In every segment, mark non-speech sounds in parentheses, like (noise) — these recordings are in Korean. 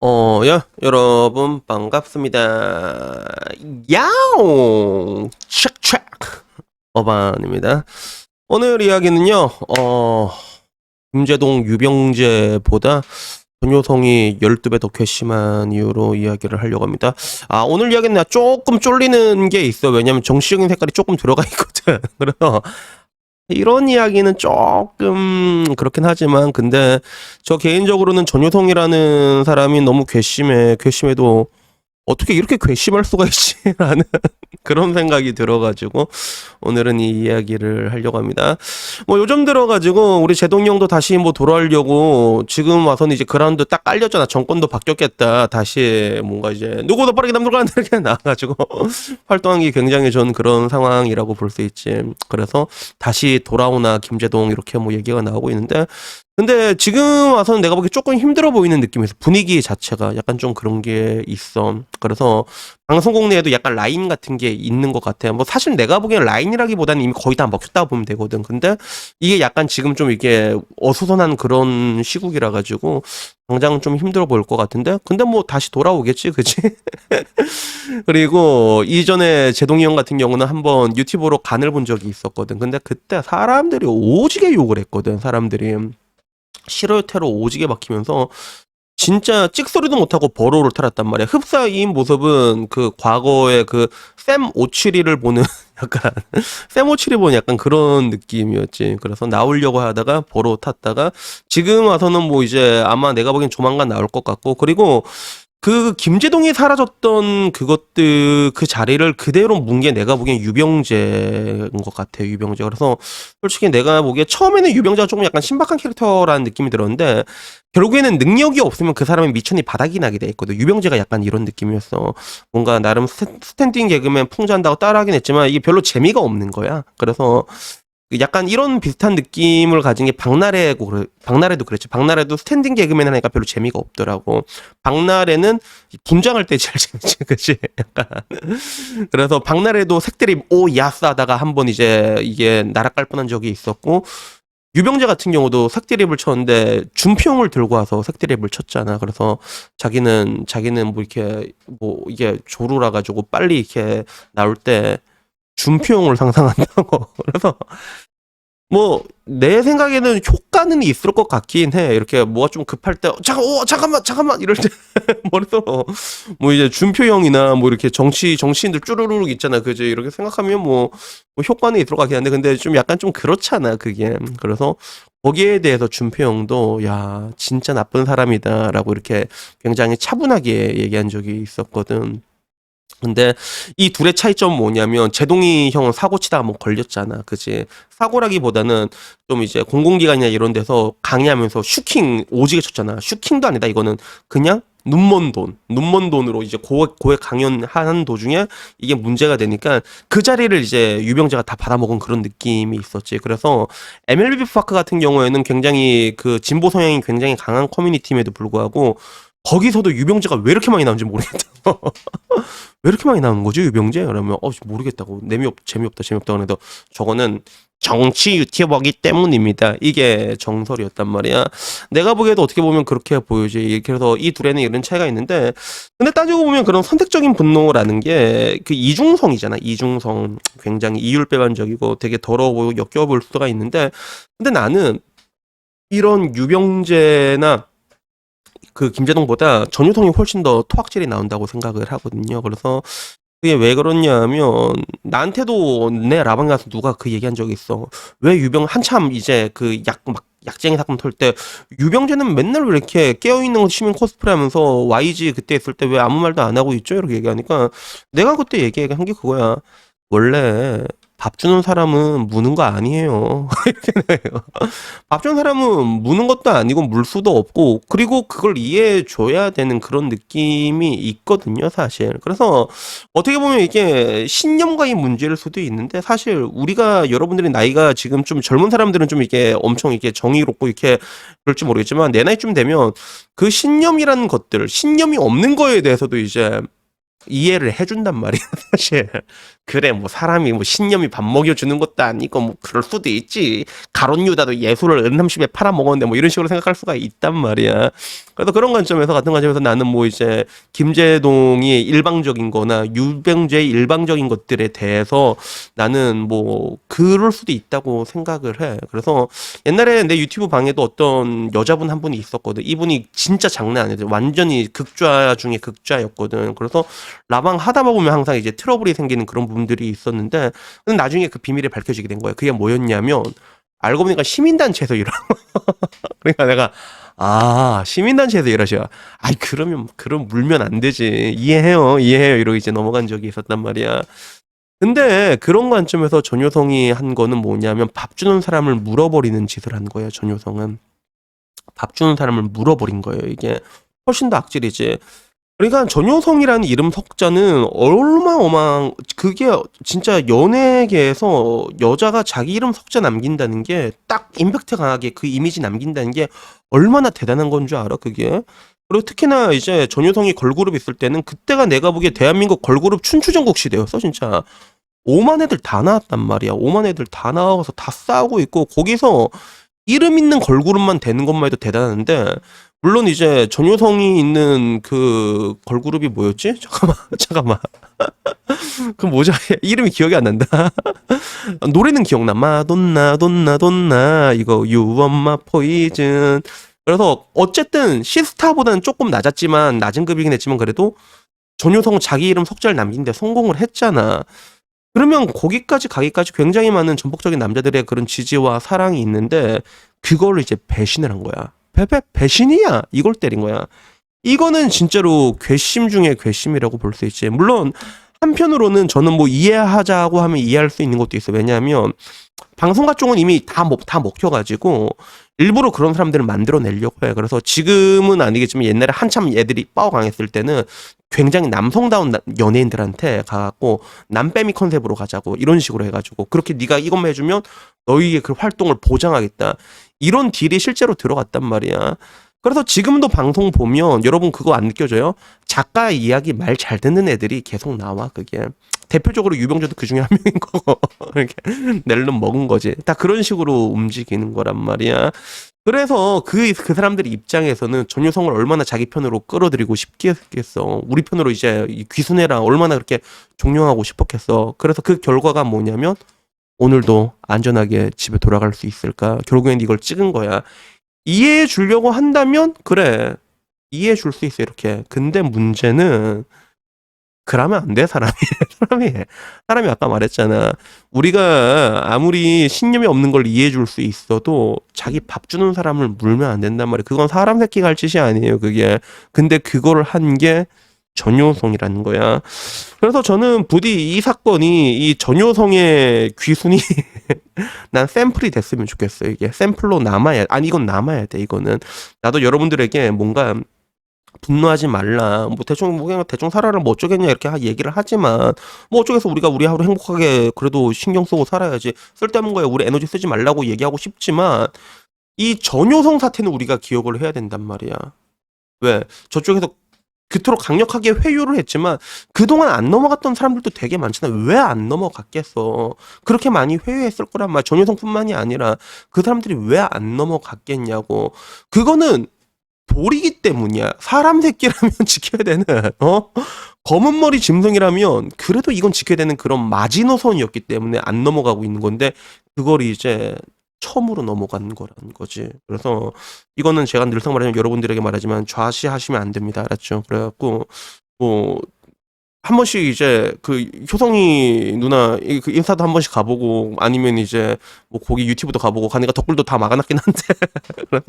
어, 야, 여러분, 반갑습니다. 야옹! 촥촥! 어반입니다. 오늘 이야기는요, 어, 김재동 유병재보다 전효성이 12배 더 괘씸한 이유로 이야기를 하려고 합니다. 아, 오늘 이야기는 나 조금 쫄리는 게 있어. 왜냐면 정치적인 색깔이 조금 들어가 있거든. (laughs) 그래서 이런 이야기는 조금 그렇긴 하지만 근데 저 개인적으로는 전효성이라는 사람이 너무 괘씸해. 괘씸해도 어떻게 이렇게 괘씸할 수가 있지라는 (laughs) 그런 생각이 들어가지고 오늘은 이 이야기를 하려고 합니다. 뭐 요즘 들어가지고 우리 제동이 형도 다시 뭐 돌아오려고 지금 와서는 이제 그라운드 딱 깔렸잖아. 정권도 바뀌었겠다. 다시 뭔가 이제 누구보다 빠르게 남들과 (laughs) 이렇게 나와가지고 (laughs) 활동한 게 굉장히 전 그런 상황이라고 볼 수 있지. 그래서 다시 돌아오나 김재동 이렇게 뭐 얘기가 나오고 있는데 근데 지금 와서는 내가 보기 조금 힘들어 보이는 느낌에서 분위기 자체가 약간 좀 그런 게 있어. 그래서 방송국 내에도 약간 라인 같은 게 있는 것 같아. 뭐 사실 내가 보기엔 라인이라기보다는 이미 거의 다 먹혔다고 보면 되거든. 근데 이게 약간 지금 좀 이게 어수선한 그런 시국이라 가지고 당장 좀 힘들어 보일 것 같은데. 근데 뭐 다시 돌아오겠지, 그치? (laughs) 그리고 이전에 제동이 형 같은 경우는 한번 유튜브로 간을 본 적이 있었거든. 근데 그때 사람들이 오지게 욕을 했거든. 사람들이. 실효태로 오지게 박히면서 진짜 찍소리도 못하고 버로를 탈았단 말이야. 흡사인 모습은 그 과거의 그샘 오칠이를 보는 (laughs) 약간 샘 오칠이 보는 약간 그런 느낌이었지. 그래서 나오려고 하다가 버로 탔다가 지금 와서는 뭐 이제 아마 내가 보기엔 조만간 나올 것 같고 그리고 그 김재동이 사라졌던 그것들 그 자리를 그대로 문 게 내가 보기엔 유병재인 것 같아 요 유병재. 그래서 솔직히 내가 보기에 처음에는 유병재가 조금 약간 신박한 캐릭터라는 느낌이 들었는데 결국에는 능력이 없으면 그 사람의 미천이 바닥이 나게 돼 있거든. 유병재가 약간 이런 느낌이었어 뭔가 나름 스탠- 스탠딩 개그맨 풍자한다고 따라하긴 했지만 이게 별로 재미가 없는 거야. 그래서 약간 이런 비슷한 느낌을 가진 게 박나래고 그래- 박나래도 그랬죠. 박나래도 스탠딩 개그맨 하니까 별로 재미가 없더라고. 박나래는 분장할 때 제일 (laughs) 재밌지, 그치? 약간. 그래서 박나래도 색드립 오 야스 하다가 한 번 이제 이게 날아갈 뻔한 적이 있었고 유병재 같은 경우도 색드립을 쳤는데 준표용을 들고 와서 색드립을 쳤잖아. 그래서 자기는 자기는 뭐 이렇게 뭐 이게 조루라 가지고 빨리 이렇게 나올 때 준표용을 상상한다고. (laughs) 그래서 뭐 내 생각에는 효과는 있을 것 같긴 해. 이렇게 뭐가 좀 급할 때 잠깐 오 잠깐만 잠깐만 이럴 때 (laughs) 머릿속으로 뭐 이제 준표형이나 뭐 이렇게 정치 정치인들 쭈루루룩 있잖아. 그지 이렇게 생각하면 뭐, 뭐 효과는 있을 것 같긴 한데 근데 좀 약간 좀 그렇잖아. 그게 그래서 거기에 대해서 준표형도 야 진짜 나쁜 사람이다라고 이렇게 굉장히 차분하게 얘기한 적이 있었거든. 근데 이 둘의 차이점은 뭐냐면 제동이 형은 사고 치다가 뭐 걸렸잖아. 그지? 사고라기보다는 좀 이제 공공기관이나 이런 데서 강의하면서 슈킹 오지게 쳤잖아. 슈킹도 아니다. 이거는 그냥 눈먼 돈, 눈먼 돈으로 이제 고액, 고액 강연하는 도중에 이게 문제가 되니까 그 자리를 이제 유병재가 다 받아먹은 그런 느낌이 있었지. 그래서 MLB 파크 같은 경우에는 굉장히 그 진보 성향이 굉장히 강한 커뮤니티임에도 불구하고 거기서도 유병재가 왜 이렇게 많이 나오는지 모르겠다. (laughs) 왜 이렇게 많이 나오는 거지 유병재? 그러면 어 모르겠다고 재미없 재미없다 재미없다 그래도 저거는 정치 유튜버기 때문입니다. 이게 정설이었단 말이야. 내가 보기에도 어떻게 보면 그렇게 보여지. 그래서 이 둘에는 이런 차이가 있는데 근데 따지고 보면 그런 선택적인 분노라는 게 그 이중성이잖아. 이중성 굉장히 이율배반적이고 되게 더러워 보이고 역겨워 보일 수가 있는데 근데 나는 이런 유병재나 그 김재동보다 전유성이 훨씬 더 토악질이 나온다고 생각을 하거든요. 그래서 그게 왜 그러냐면 나한테도 내 라방 가서 누가 그 얘기한 적이 있어. 왜 유병 한참 이제 그 약 막 약쟁이 사건 털 때 유병재는 맨날 왜 이렇게 깨어 있는 시민 코스프레 하면서 YG 그때 있을 때 왜 아무 말도 안 하고 있죠? 이렇게 얘기하니까 내가 그때 얘기한 게 그거야. 원래 밥 주는 사람은 무는 거 아니에요. (laughs) 밥 주는 사람은 무는 것도 아니고 물 수도 없고 그리고 그걸 이해해 줘야 되는 그런 느낌이 있거든요, 사실. 그래서 어떻게 보면 이게 신념과의 문제일 수도 있는데 사실 우리가 여러분들이 나이가 지금 좀 젊은 사람들은 좀 이게 엄청 이게 정의롭고 이렇게 그럴지 모르겠지만 내 나이쯤 되면 그 신념이라는 것들, 신념이 없는 거에 대해서도 이제 이해를 해준단 말이야, (laughs) 사실. 그래 뭐 사람이 뭐 신념이 밥 먹여주는 것도 아니고 뭐 그럴 수도 있지. 가론 유다도 예술을 은삼십에 팔아먹었는데 뭐 이런 식으로 생각할 수가 있단 말이야. 그래서 그런 관점에서 같은 관점에서 나는 뭐 이제 김재동이 일방적인 거나 유병재의 일방적인 것들에 대해서 나는 뭐 그럴 수도 있다고 생각을 해. 그래서 옛날에 내 유튜브 방에도 어떤 여자분 한 분이 있었거든. 이분이 진짜 장난 아니야 완전히 극좌 중에 극좌였거든. 그래서 라방 하다 보면 항상 이제 트러블이 생기는 그런 부분들이 있었는데 나중에 그 비밀이 밝혀지게 된 거예요. 그게 뭐였냐면 알고 보니까 시민단체에서 일하. (laughs) 그러니까 내가 아 시민단체에서 일하셔. 아이 그러면 그럼 물면 안 되지. 이해해요, 이해해요. 이러고 이제 넘어간 적이 있었단 말이야. 근데 그런 관점에서 전효성이 한 거는 뭐냐면 밥 주는 사람을 물어버리는 짓을 한 거예요. 전효성은 밥 주는 사람을 물어버린 거예요. 이게 훨씬 더 악질이지. 그러니까 전효성이라는 이름 석자는 얼마어마한 그게 진짜 연예계에서 여자가 자기 이름 석자 남긴다는 게 딱 임팩트 강하게 그 이미지 남긴다는 게 얼마나 대단한 건 줄 알아 그게? 그리고 특히나 이제 전효성이 걸그룹 있을 때는 그때가 내가 보기에 대한민국 걸그룹 춘추전국 시대였어 진짜. 오만 애들 다 나왔단 말이야. 오만 애들 다 나와서 다 싸우고 있고 거기서 이름 있는 걸그룹만 되는 것만 해도 대단한데 물론 이제 전효성이 있는 그 걸그룹이 뭐였지? (laughs) 잠깐만, 잠깐만. (laughs) 그 뭐죠? (laughs) 이름이 기억이 안 난다. 노래는 기억나. 마돈나, 돈나, 돈나. 이거 유엄마 포이즌. 그래서 어쨌든 시스타보다는 조금 낮았지만 낮은 급이긴 했지만 그래도 전효성 자기 이름 석자를 남긴데 성공을 했잖아. 그러면 거기까지 가기까지 굉장히 많은 전폭적인 남자들의 그런 지지와 사랑이 있는데 그걸 이제 배신을 한 거야. 배배 배신이야. 이걸 때린 거야. 이거는 진짜로 괘씸 중에 괘씸이라고 볼 수 있지. 물론 한편으로는 저는 뭐 이해하자고 하면 이해할 수 있는 것도 있어. 요 왜냐하면 방송가 쪽은 이미 다, 먹, 다 먹혀가지고 일부러 그런 사람들을 만들어내려고 해. 그래서 지금은 아니겠지만 옛날에 한참 애들이 빠워 강했을 때는 굉장히 남성다운 나- 연예인들한테 가갖고 남빼미 컨셉으로 가자고 이런 식으로 해가지고 그렇게 네가 이것만 해주면 너희의 그 활동을 보장하겠다. 이런 딜이 실제로 들어갔단 말이야. 그래서 지금도 방송 보면 여러분 그거 안 느껴져요? 작가 이야기 말 잘 듣는 애들이 계속 나와 그게. 대표적으로 유병재도 그 중에 한 명인 (laughs) 거고. 이렇게 낼름 먹은 거지. 다 그런 식으로 움직이는 거란 말이야. 그래서 그, 그 사람들 입장에서는 전유성을 얼마나 자기 편으로 끌어들이고 싶겠어. 우리 편으로 이제 이 귀순애랑 얼마나 그렇게 존경하고 싶었겠어. 그래서 그 결과가 뭐냐면 오늘도 안전하게 집에 돌아갈 수 있을까? 결국엔 이걸 찍은 거야 이해해 주려고 한다면 그래. 이해해 줄 수 있어 이렇게. 근데 문제는 그러면 안 돼 사람이. (laughs) 사람이 사람이 아까 말했잖아. 우리가 아무리 신념이 없는 걸 이해해 줄 수 있어도 자기 밥 주는 사람을 물면 안 된단 말이야. 그건 사람 새끼가 할 짓이 아니에요 그게. 근데 그거를 한게 전효성이라는 거야. 그래서 저는 부디 이 사건이 이 전효성의 귀순이 (laughs) 난 샘플이 됐으면 좋겠어 이게 샘플로 남아야 아니 이건 남아야 돼 이거는. 나도 여러분들에게 뭔가 분노하지 말라. 뭐 대충 뭐 대충 살아라 뭐 어쩌겠냐 이렇게 하- 얘기를 하지만 뭐 어쩌겠어. 우리가 우리 하루 행복하게 그래도 신경 쓰고 살아야지. 쓸데없는 거에 우리 에너지 쓰지 말라고 얘기하고 싶지만 이 전효성 사태는 우리가 기억을 해야 된단 말이야. 왜? 저쪽에서 그토록 강력하게 회유를 했지만 그동안 안 넘어갔던 사람들도 되게 많잖아. 왜안 넘어갔겠어? 그렇게 많이 회유했을 거란 말. 전효성뿐만이 아니라 그 사람들이 왜 안 넘어갔겠냐고. 그거는 돌이기 때문이야. 사람 새끼라면 (laughs) 지켜야 되는, 어? 검은 머리 짐승이라면 그래도 이건 지켜야 되는 그런 마지노선이었기 때문에 안 넘어가고 있는 건데 그걸 이제 처음으로 넘어간 거라는 거지. 그래서 이거는 제가 늘상 말하지만 여러분들에게 말하지만 좌시하시면 안 됩니다. 알았죠? 그래갖고 뭐 한 번씩 이제 그 효성이 누나 이- 그 인사도 한 번씩 가보고 아니면 이제 뭐 거기 유튜브도 가보고 가니까 덕글도 다 막아놨긴 한데 (laughs) 그래서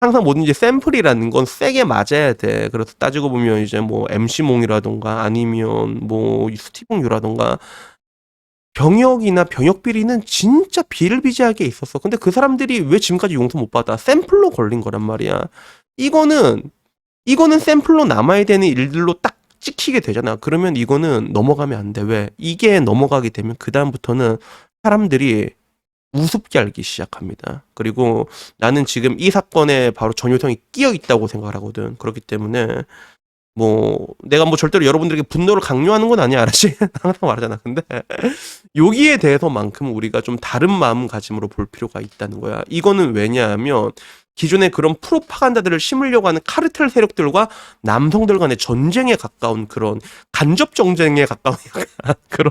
항상 뭐든지 샘플이라는 건 세게 맞아야 돼. 그래서 따지고 보면 이제 뭐 MC몽이라던가 아니면 뭐 스티븐유라던가 병역이나 병역 비리는 진짜 비일비재하게 있었어. 근데 그 사람들이 왜 지금까지 용서 못 받아? 샘플로 걸린 거란 말이야. 이거는 이거는 샘플로 남아야 되는 일들로 딱 찍히게 되잖아. 그러면 이거는 넘어가면 안 돼. 왜? 이게 넘어가게 되면 그 다음부터는 사람들이 우습게 알기 시작합니다. 그리고 나는 지금 이 사건에 바로 전효성이 끼어 있다고 생각을 하거든. 그렇기 때문에 뭐 내가 뭐 절대로 여러분들에게 분노를 강요하는 건 아니야 알았지? (laughs) 항상 말하잖아. 근데 여기에 대해서만큼 우리가 좀 다른 마음가짐으로 볼 필요가 있다는 거야. 이거는 왜냐하면 기존의 그런 프로파간다들을 심으려고 하는 카르텔 세력들과 남성들 간의 전쟁에 가까운 그런 간접 정쟁에 가까운 (laughs) 그런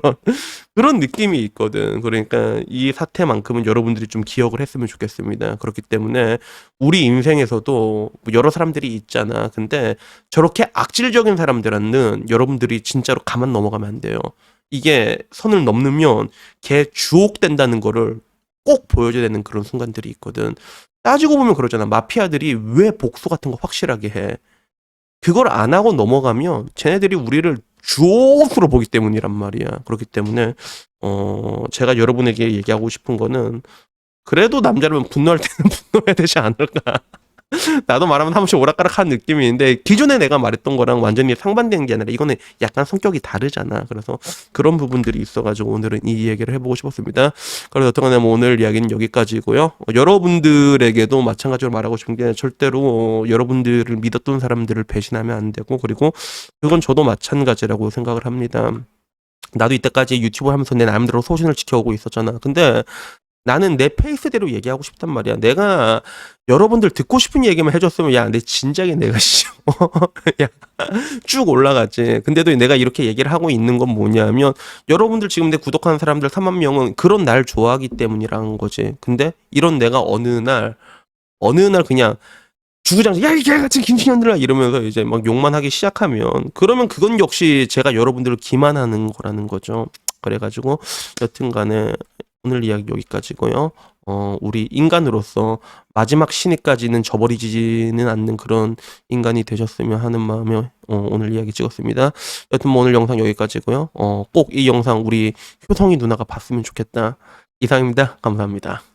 그런 느낌이 있거든. 그러니까 이 사태만큼은 여러분들이 좀 기억을 했으면 좋겠습니다. 그렇기 때문에 우리 인생에서도 뭐 여러 사람들이 있잖아. 근데 저렇게 악질적인 사람들한테는 여러분들이 진짜로 가만 넘어가면 안 돼요. 이게 선을 넘으면 걔 주옥 된다는 거를 꼭 보여줘야 되는 그런 순간들이 있거든. 따지고 보면 그러잖아. 마피아들이 왜 복수 같은 거 확실하게 해? 그걸 안 하고 넘어가면 쟤네들이 우리를 주옥으로 보기 때문이란 말이야. 그렇기 때문에 어 제가 여러분에게 얘기하고 싶은 거는 그래도 남자라면 분노할 때는 (laughs) 분노해야 되지 않을까. (laughs) 나도 말하면 한 번씩 오락가락한 느낌이 있는데 기존에 내가 말했던 거랑 완전히 상반되는 게 아니라 이거는 약간 성격이 다르잖아. 그래서 그런 부분들이 있어가지고 오늘은 이 얘기를 해보고 싶었습니다. 그래서 어떡하냐 뭐 오늘 이야기는 여기까지고요. 어, 여러분들에게도 마찬가지로 말하고 싶은 게 절대로 어, 여러분들을 믿었던 사람들을 배신하면 안 되고 그리고 그건 저도 마찬가지라고 생각을 합니다. 나도 이때까지 유튜브 하면서 내 나름대로 소신을 지켜오고 있었잖아. 근데 나는 내 페이스대로 얘기하고 싶단 말이야. 내가 여러분들 듣고 싶은 얘기만 해줬으면 야, 내 진작에 내가 (laughs) 씨, 야, 쭉 올라갔지. 근데도 내가 이렇게 얘기를 하고 있는 건 뭐냐면 여러분들 지금 내 구독하는 사람들 3만 명은 그런 날 좋아하기 때문이라는 거지. 근데 이런 내가 어느 날 어느 날 그냥 주구장창 야 이 개 같은 김신현들아 이러면서 이제 막 욕만 하기 시작하면 그러면 그건 역시 제가 여러분들을 기만하는 거라는 거죠. 그래가지고 여튼간에 오늘 이야기 여기까지고요. 어, 우리 인간으로서 마지막 신의까지는 저버리지는 않는 그런 인간이 되셨으면 하는 마음에 어, 오늘 이야기 찍었습니다. 여튼 뭐 오늘 영상 여기까지고요. 어, 꼭 이 영상 우리 효성이 누나가 봤으면 좋겠다. 이상입니다. 감사합니다.